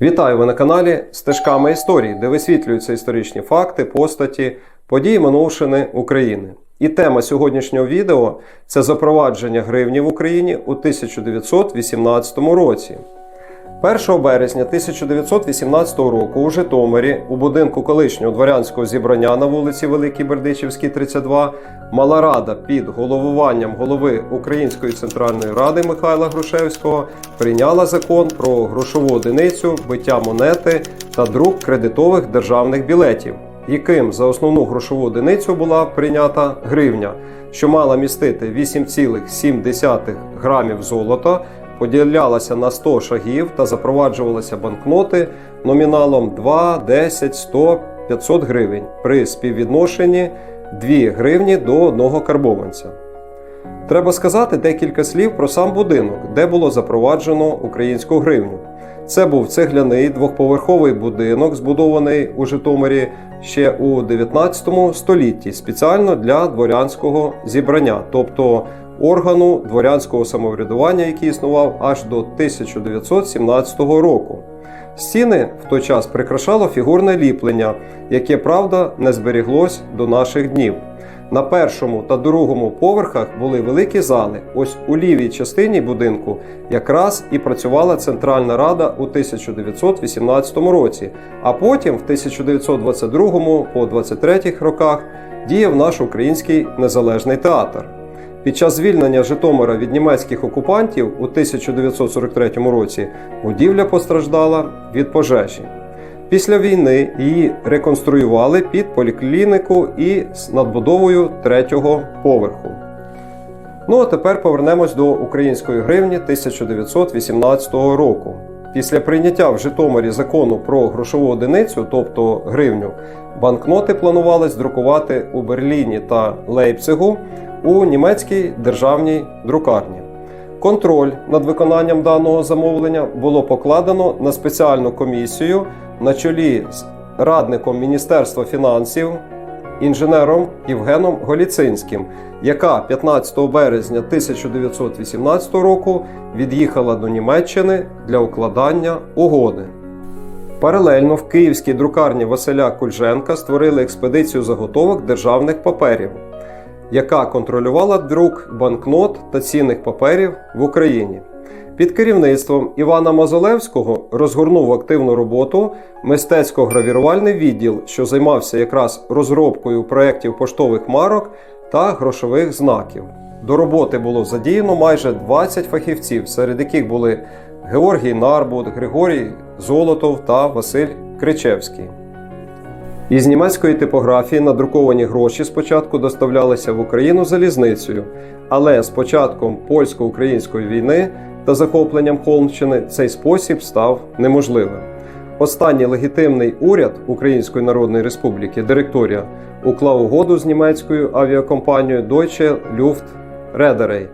Вітаю ви на каналі Стежками історії, де висвітлюються історичні факти, постаті, події минувшини України. І тема сьогоднішнього відео це запровадження гривні в Україні у 1918 році. 1 березня 1918 року у Житомирі у будинку колишнього дворянського зібрання на вулиці Великій Бердичівській, 32 мала рада під головуванням голови Української центральної ради Михайла Грушевського прийняла закон про грошову одиницю, биття монети та друк кредитових державних білетів, яким за основну грошову одиницю була прийнята гривня, що мала містити 8,7 грамів золота поділялася на 100 шагів та запроваджувалися банкноти номіналом 2, 10, 100, 500 гривень при співвідношенні 2 гривні до 1 карбованця. Треба сказати декілька слів про сам будинок, де було запроваджено українську гривню. Це був цегляний двохповерховий будинок, збудований у Житомирі ще у 19 столітті, спеціально для дворянського зібрання, тобто органу дворянського самоврядування, який існував аж до 1917 року. Стіни в той час прикрашало фігурне ліплення, яке, правда, не зберіглось до наших днів. На першому та другому поверхах були великі зали. Ось у лівій частині будинку якраз і працювала Центральна Рада у 1918 році, а потім, в 1922 по 23 роках, діяв наш український незалежний театр. Під час звільнення Житомира від німецьких окупантів у 1943 році будівля постраждала від пожежі. Після війни її реконструювали під поліклініку і з надбудовою третього поверху. Ну а тепер повернемось до української гривні 1918 року. Після прийняття в Житомирі закону про грошову одиницю, тобто гривню, банкноти планувалось друкувати у Берліні та Лейпцигу у німецькій державній друкарні. Контроль над виконанням даного замовлення було покладено на спеціальну комісію на чолі з радником Міністерства фінансів інженером Євгеном Голіцинським, яка 15 березня 1918 року від'їхала до Німеччини для укладання угоди. Паралельно в київській друкарні Василя Кульженка створили експедицію заготовок державних паперів, яка контролювала друк банкнот та цінних паперів в Україні. Під керівництвом Івана Мазолевського розгорнув активну роботу мистецько-гравірувальний відділ, що займався якраз розробкою проєктів поштових марок та грошових знаків. До роботи було задіяно майже 20 фахівців, серед яких були Георгій Нарбут, Григорій Золотов та Василь Кричевський. Із німецької типографії надруковані гроші спочатку доставлялися в Україну залізницею, але з початком польсько-української війни та захопленням Холмщини цей спосіб став неможливим. Останній легітимний уряд Української Народної Республіки Директорія уклав угоду з німецькою авіакомпанією Deutsche Luft Reederei,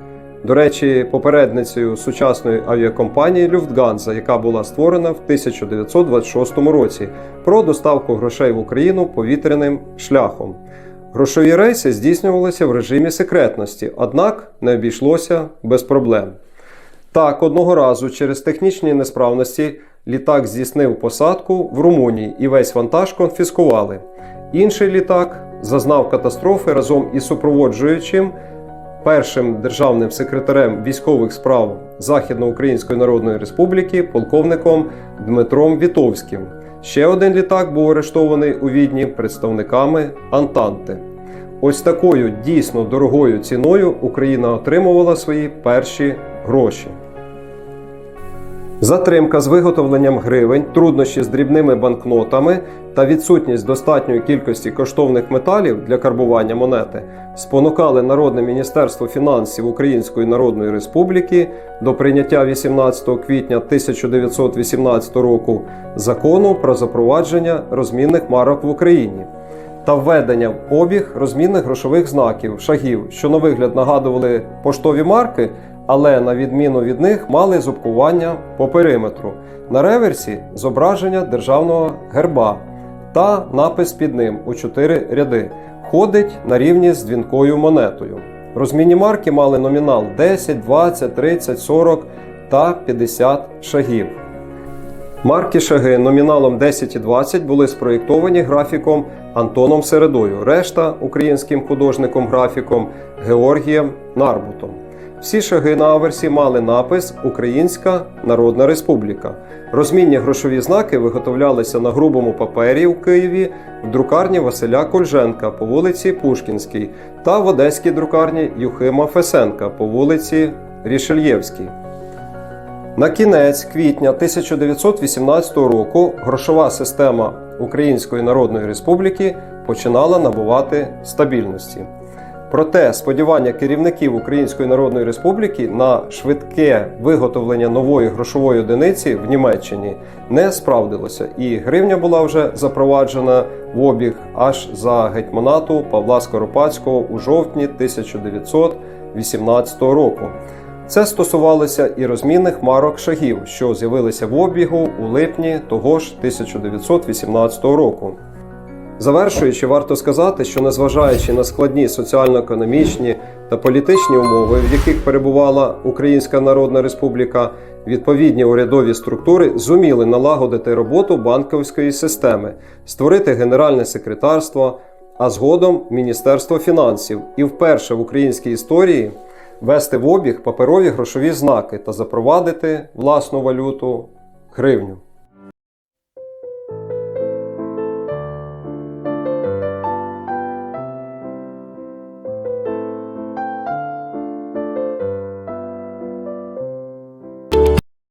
до речі, попередницею сучасної авіакомпанії Люфтганза, яка була створена в 1926 році, про доставку грошей в Україну повітряним шляхом. Грошові рейси здійснювалися в режимі секретності, однак не обійшлося без проблем. Так, одного разу через технічні несправності літак здійснив посадку в Румунії і весь вантаж конфіскували. Інший літак зазнав катастрофи разом із супроводжуючим першим державним секретарем військових справ Західноукраїнської Народної Республіки полковником Дмитром Вітовським. Ще один літак був арештований у Відні представниками Антанти. Ось такою дійсно дорогою ціною Україна отримувала свої перші гроші. Затримка з виготовленням гривень, труднощі з дрібними банкнотами та відсутність достатньої кількості коштовних металів для карбування монети спонукали Народне міністерство фінансів Української Народної Республіки до прийняття 18 квітня 1918 року закону про запровадження розмінних марок в Україні та введення в обіг розмінних грошових знаків, шагів, що на вигляд нагадували поштові марки, але на відміну від них мали зубкування по периметру. На реверсі зображення державного герба та напис під ним у чотири ряди. Ходить на рівні з дзвінкою монетою. Розмінні марки мали номінал 10, 20, 30, 40 та 50 шагів. Марки шаги номіналом 10 і 20 були спроєктовані графіком Антоном Середою, решта українським художником-графіком Георгієм Нарбутом. Всі шаги на аверсі мали напис Українська Народна Республіка. Розмінні грошові знаки виготовлялися на грубому папері у Києві в друкарні Василя Кольженка по вулиці Пушкінській та в одеській друкарні Юхима Фесенка по вулиці Рішельєвській. На кінець квітня 1918 року грошова система Української Народної Республіки починала набувати стабільності. Проте сподівання керівників Української Народної Республіки на швидке виготовлення нової грошової одиниці в Німеччині не справдилося, і гривня була вже запроваджена в обіг аж за гетьманату Павла Скоропадського у жовтні 1918 року. Це стосувалося і розмінних марок шагів, що з'явилися в обігу у липні того ж 1918 року. Завершуючи, варто сказати, що незважаючи на складні соціально-економічні та політичні умови, в яких перебувала Українська Народна Республіка, відповідні урядові структури зуміли налагодити роботу банківської системи, створити генеральне секретарство, а згодом Міністерство фінансів і вперше в українській історії ввести в обіг паперові грошові знаки та запровадити власну валюту гривню.